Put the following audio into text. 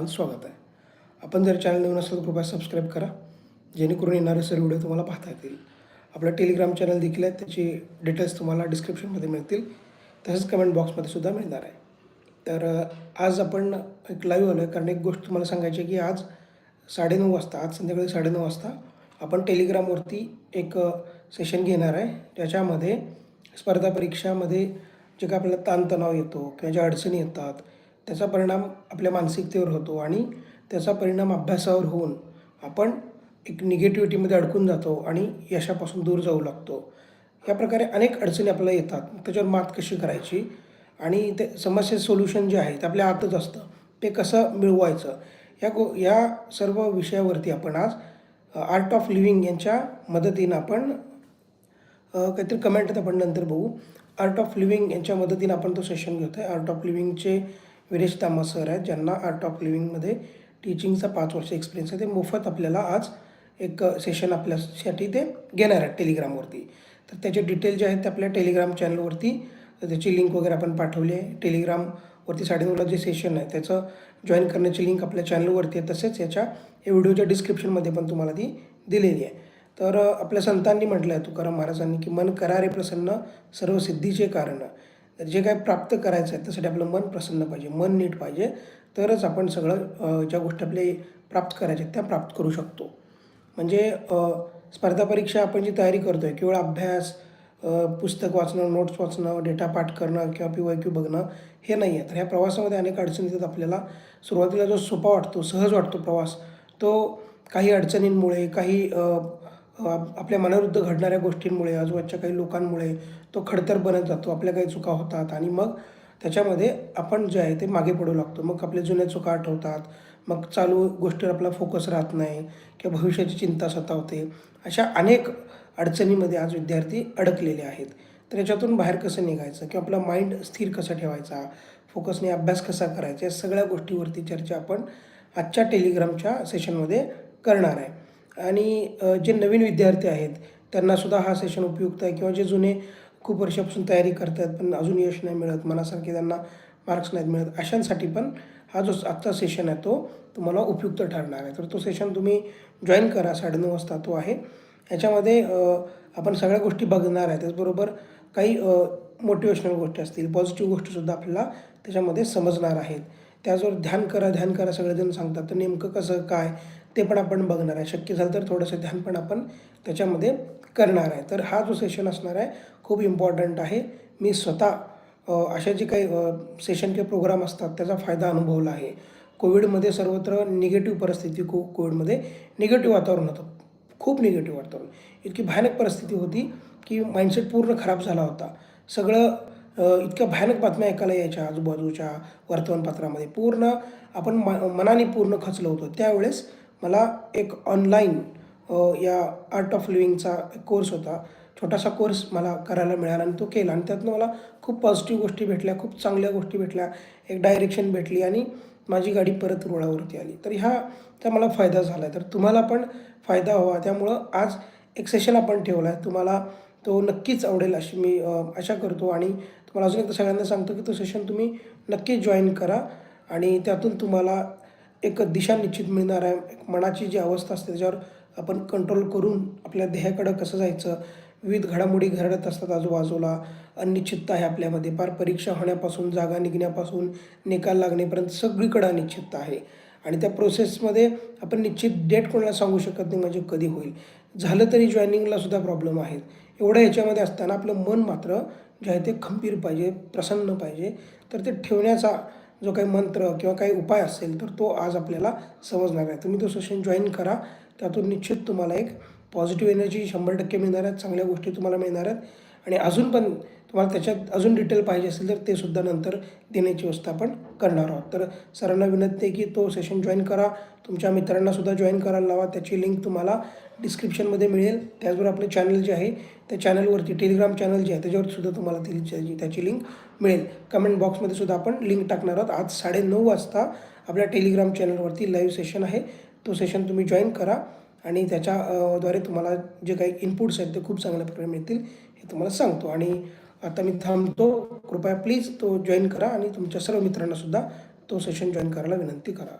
सर्वांचं स्वागत आहे. आपण जर चॅनल नवीन असेल तर कृपया सबस्क्राईब करा जेणेकरून येणारे सर्व व्हिडिओ तुम्हाला पाहता येतील. आपलं टेलिग्राम चॅनल देखील आहे त्याची डिटेल्स तुम्हाला डिस्क्रिप्शनमध्ये मिळतील. तसेच कमेंट बॉक्समध्ये सुद्धा मिळणार आहे. तर आज आपण एक लाईव्ह आलो आहे कारण एक गोष्ट तुम्हाला सांगायची आहे की आज साडेनऊ वाजता आज संध्याकाळी साडेनऊ वाजता आपण टेलिग्रामवरती एक सेशन घेणार आहे. ज्याच्यामध्ये स्पर्धा परीक्षामध्ये जे काय आपल्याला ताणतणाव येतो किंवा ज्या अडचणी येतात त्याचा परिणाम आपल्या मानसिकतेवर होतो आणि त्याचा परिणाम अभ्यासावर होऊन आपण एक निगेटिव्हिटीमध्ये अडकून जातो आणि यशापासून दूर जाऊ लागतो. या प्रकारे अनेक अडचणी आपल्याला येतात. त्याच्यावर मात कशी करायची? आणि ते समस्ये सोल्युशन जे आहे ते आपल्या आतच असतं. ते कसं मिळवायचं? या गो या सर्व विषयावरती आपण आज आर्ट ऑफ लिव्हिंग यांच्या मदतीनं आपण काहीतरी कमेंट आपण नंतर बघू. आर्ट ऑफ लिव्हिंग यांच्या मदतीनं आपण तो सेशन घेतो आहे आर्ट ऑफ लिव्हिंगचे विरेश तामा सर आहेत. ज्यांना आर्ट ऑफ लिव्हिंगमध्ये टीचिंगचा पाच वर्ष एक्सपिरियन्स आहे. ते मोफत आपल्याला आज एक सेशन आपल्यासाठी ते घेणार आहेत टेलिग्रामवरती तर त्याचे डिटेल जे आहेत ते आपल्या टेलिग्राम चॅनलवरती त्याची लिंक वगैरे आपण पाठवली आहे. टेलिग्रामवरती साडेनऊला जे सेशन आहे त्याचं जॉईन करण्याची लिंक आपल्या चॅनलवरती आहे. तसेच याच्या या व्हिडिओच्या डिस्क्रिप्शनमध्ये पण तुम्हाला ती दिलेली आहे. तर आपल्या संतांनी म्हटलं आहे तुकाराम महाराजांनी की मन करारे प्रसन्न सर्व सिद्धीचे कारण. तर जे काय प्राप्त करायचं आहे त्यासाठी आपलं मन प्रसन्न पाहिजे मन नीट पाहिजे. तरच आपण सगळं ज्या गोष्टी आपले प्राप्त करायच्या आहेत त्या प्राप्त करू शकतो. म्हणजे स्पर्धा परीक्षा आपण जी तयारी करतो आहे केवळ अभ्यास पुस्तक वाचणं नोट्स वाचणं डेटा पाठ करणं किंवा पी वाय क्यू बघणं हे नाही आहे. तर ह्या प्रवासामध्ये अनेक अडचणी येतात आपल्याला. सुरुवातीला जो सोपा वाटतो सहज वाटतो प्रवास तो काही अडचणींमुळे काही आपल्या मनाविरुद्ध घडणाऱ्या गोष्टींमुळे आजूबाजूच्या काही लोकांमुळे तो खडतर बनत जातो आपल्या काही चुका होतात आणि मग त्याच्यामध्ये आपण जे आहे ते मागे पडू लागतो. मग आपल्या जुन्या चुका आठवतात मग चालू गोष्टीवर आपला फोकस राहत नाही किंवा भविष्याची चिंता सतावते अशा अनेक अडचणीमध्ये आज विद्यार्थी अडकलेले आहेत. तर याच्यातून बाहेर कसं निघायचं किंवा आपला माइंड स्थिर कसा ठेवायचा फोकसने अभ्यास कसा करायचा या सगळ्या गोष्टीवरती चर्चा आपण आजच्या टेलिग्रामच्या सेशनमध्ये करणार आहे. आणि जे नवीन विद्यार्थी आहेत त्यांनासुद्धा हा सेशन उपयुक्त आहे किंवा जे जुने खूप वर्षापासून तयारी करतात पण अजून यश नाही मिळत मनासारखे त्यांना मार्क्स नाहीत मिळत अशांसाठी पण हा जो आजचा सेशन आहे तो तुम्हाला उपयुक्त ठरणार आहे. तर तो सेशन तुम्ही जॉईन करा साडेनऊ वाजता तो आहे. याच्यामध्ये आपण सगळ्या गोष्टी बघणार आहे त्याचबरोबर काही मोटिवेशनल गोष्टी असतील पॉझिटिव्ह गोष्टीसुद्धा आपल्याला त्याच्यामध्ये समजणार आहेत. त्याचबरोबर ध्यान करा ध्यान करा सगळेजण सांगतात तर नेमकं कसं काय? ते पण आपण बघणार आहे. शक्य झालं तर थोडंसं ध्यान पण आपण त्याच्यामध्ये करणार आहे. तर हा जो सेशन असणार आहे खूप इम्पॉर्टंट आहे. मी स्वतः अशा जे काही सेशन किंवा प्रोग्राम असतात त्याचा फायदा अनुभवला आहे. कोविडमध्ये सर्वत्र निगेटिव्ह परिस्थिती को कोविडमध्ये निगेटिव्ह वातावरण होतं. खूप निगेटिव्ह वातावरण. इतकी भयानक परिस्थिती होती की माइंडसेट पूर्ण खराब झाला होता. सगळं इतक्या भयानक बातम्या ऐकायला यायच्या आजूबाजूच्या वर्तमानपत्रामध्ये. पूर्ण आपण म मनाने पूर्ण खचलो होतो. त्यावेळेस मला एक ऑनलाईन या आर्ट ऑफ लिव्हिंगचा कोर्स होता. छोटासा कोर्स मला करायला मिळाला आणि तो केला आणि त्यातनं मला खूप पॉझिटिव्ह गोष्टी भेटल्या खूप चांगल्या गोष्टी भेटल्या. एक डायरेक्शन भेटली आणि माझी गाडी परत रुळावरती आली. तर ह्याचा मला फायदा झाला. आहे तर तुम्हाला पण फायदा हवा. त्यामुळं आज एक सेशन आपण ठेवला आहे तुम्हाला तो नक्कीच आवडेल अशी मी आशा करतो. आणि तुम्हाला अजून एकदा सगळ्यांना सांगतो की तो सेशन तुम्ही नक्की जॉईन करा. आणि त्यातून तुम्हाला एक दिशा निश्चित मिळणार आहे. एक मनाची जी अवस्था असते त्याच्यावर आपण कंट्रोल करून आपल्या ध्येयाकडं कसं जायचं? विविध घडामोडी घडत असतात आजूबाजूला. अनिश्चितता आहे आपल्यामध्ये. फार परीक्षा होण्यापासून जागा निघण्यापासून निकाल लागण्यापर्यंत सगळीकडं अनिश्चितता आहे. आणि त्या प्रोसेसमध्ये आपण निश्चित डेट कोणाला सांगू शकत नाही म्हणजे कधी होईल. झालं तरी जॉईनिंगला सुद्धा प्रॉब्लेम आहेत. एवढं याच्यामध्ये असताना आपलं मन मात्र जे आहे ते खंबीर पाहिजे प्रसन्न पाहिजे. तर ते ठेवण्याचा जो काही मंत्र किंवा काही उपाय असेल तर तो आज आपल्याला समजणार आहे. तुम्ही तो सेशन जॉईन करा. त्यातून निश्चित तुम्हाला एक पॉझिटिव्ह एनर्जी शंभर टक्के मिळणार आहेत. चांगल्या गोष्टी तुम्हाला मिळणार आहेत. आणि अजून पण तुम्हाला त्याच्यात अजून डिटेल पाहिजे असेल तर ते सुद्धा नंतर देण्याची व्यवस्था आपण करणार आहोत. तर सरांना विनंती आहे की तो सेशन जॉईन करा. तुमच्या मित्रांनासुद्धा जॉईन करायला लावा. त्याची लिंक तुम्हाला डिस्क्रिप्शनमध्ये मिळेल. त्याचबरोबर आपले चॅनल जे आहे त्या चॅनलवरती टेलिग्राम चॅनल जे आहे त्याच्यावरती सुद्धा तुम्हाला ती त्याची त्याची लिंक मिळेल. कमेंट बॉक्समध्ये सुद्धा आपण लिंक टाकणार आहोत. आज साडेनऊ वाजता आपल्या टेलिग्राम चॅनलवरती लाईव्ह सेशन आहे. तो सेशन तुम्ही जॉईन करा आणि त्याच्या द्वारे तुम्हाला जे काही इनपुट्स आहेत ते खूप चांगल्या प्रकारे मिळतील हे तुम्हाला सांगतो. आणि आता मी थांबतो. कृपया प्लीज तो जॉईन करा आणि तुमच्या सर्व मित्रांना सुद्धा तो सेशन जॉईन करायला विनंती करा.